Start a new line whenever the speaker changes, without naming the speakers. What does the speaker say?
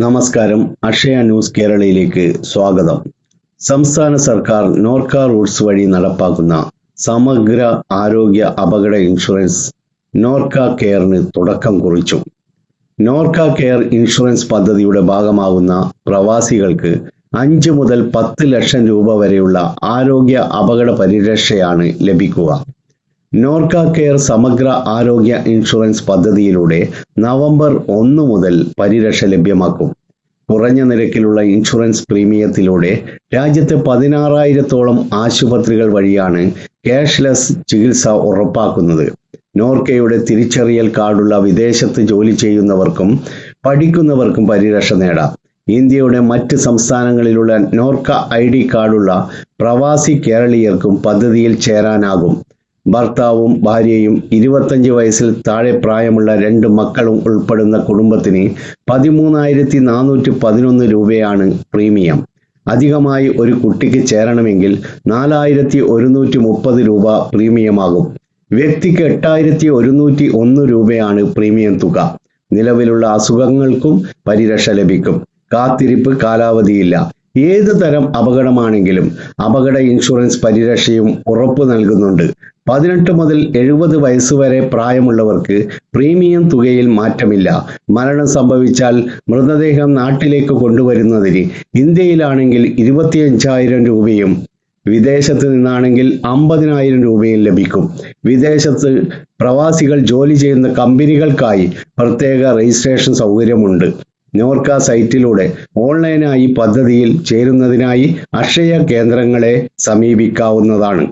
നമസ്കാരം. അക്ഷയ ന്യൂസ് കേരളയിലേക്ക് സ്വാഗതം. സംസ്ഥാന സർക്കാർ നോർക്ക റൂട്ട്സ് വഴി നടപ്പാക്കുന്ന സമഗ്ര ആരോഗ്യ അപകട ഇൻഷുറൻസ് നോർക്ക കെയറിന് തുടക്കം കുറിച്ചു. നോർക്ക കെയർ ഇൻഷുറൻസ് പദ്ധതിയുടെ ഭാഗമാകുന്ന പ്രവാസികൾക്ക് അഞ്ച് മുതൽ പത്ത് ലക്ഷം രൂപ വരെയുള്ള ആരോഗ്യ അപകട പരിരക്ഷയാണ് ലഭിക്കുക. നോർക്ക കെയർ സമഗ്ര ആരോഗ്യ ഇൻഷുറൻസ് പദ്ധതിയിലൂടെ നവംബർ ഒന്ന് മുതൽ പരിരക്ഷ ലഭ്യമാക്കും. കുറഞ്ഞ നിരക്കിലുള്ള ഇൻഷുറൻസ് പ്രീമിയത്തിലൂടെ രാജ്യത്തെ പതിനാറായിരത്തോളം ആശുപത്രികൾ വഴിയാണ് ക്യാഷ്ലെസ് ചികിത്സ ഉറപ്പാക്കുന്നത്. നോർക്കയുടെ തിരിച്ചറിയൽ കാർഡുള്ള വിദേശത്ത് ജോലി ചെയ്യുന്നവർക്കും പഠിക്കുന്നവർക്കും പരിരക്ഷ നേടാം. ഇന്ത്യയുടെ മറ്റ് സംസ്ഥാനങ്ങളിലുള്ള നോർക്ക ഐ ഡി കാർഡുള്ള പ്രവാസി കേരളീയർക്കും പദ്ധതിയിൽ ചേരാനാകും. ഭർത്താവും ഭാര്യയും ഇരുപത്തഞ്ച് വയസ്സിൽ താഴെ പ്രായമുള്ള രണ്ട് മക്കളും ഉൾപ്പെടുന്ന കുടുംബത്തിന് പതിമൂന്നായിരത്തി നാനൂറ്റി പതിനൊന്ന് രൂപയാണ് പ്രീമിയം. അധികമായി ഒരു കുട്ടിക്ക് ചേരണമെങ്കിൽ നാലായിരത്തി ഒരുന്നൂറ്റി മുപ്പത് രൂപ പ്രീമിയമാകും. വ്യക്തിക്ക് എട്ടായിരത്തി ഒരുന്നൂറ്റി ഒന്ന് രൂപയാണ് പ്രീമിയം തുക. നിലവിലുള്ള അസുഖങ്ങൾക്കും പരിരക്ഷ ലഭിക്കും. കാത്തിരിപ്പ് കാലാവധിയില്ല. ഏത് തരം അപകടമാണെങ്കിലും അപകട ഇൻഷുറൻസ് പരിരക്ഷയും ഉറപ്പ് നൽകുന്നുണ്ട്. പതിനെട്ട് മുതൽ എഴുപത് വയസ്സുവരെ പ്രായമുള്ളവർക്ക് പ്രീമിയം തുകയിൽ മാറ്റമില്ല. മരണം സംഭവിച്ചാൽ മൃതദേഹം നാട്ടിലേക്ക് കൊണ്ടുവരുന്നതിന് ഇന്ത്യയിലാണെങ്കിൽ ഇരുപത്തിയഞ്ചായിരം രൂപയും വിദേശത്ത് നിന്നാണെങ്കിൽ അമ്പതിനായിരം രൂപയും ലഭിക്കും. വിദേശത്ത് പ്രവാസികൾ ജോലി ചെയ്യുന്ന കമ്പനികൾക്കായി പ്രത്യേക രജിസ്ട്രേഷൻ സൗകര്യമുണ്ട്. നോർക്ക സൈറ്റിലൂടെ ഓൺലൈനായി പദ്ധതിയിൽ ചേരുന്നതിനായി അക്ഷയ കേന്ദ്രങ്ങളെ സമീപിക്കാവുന്നതാണ്.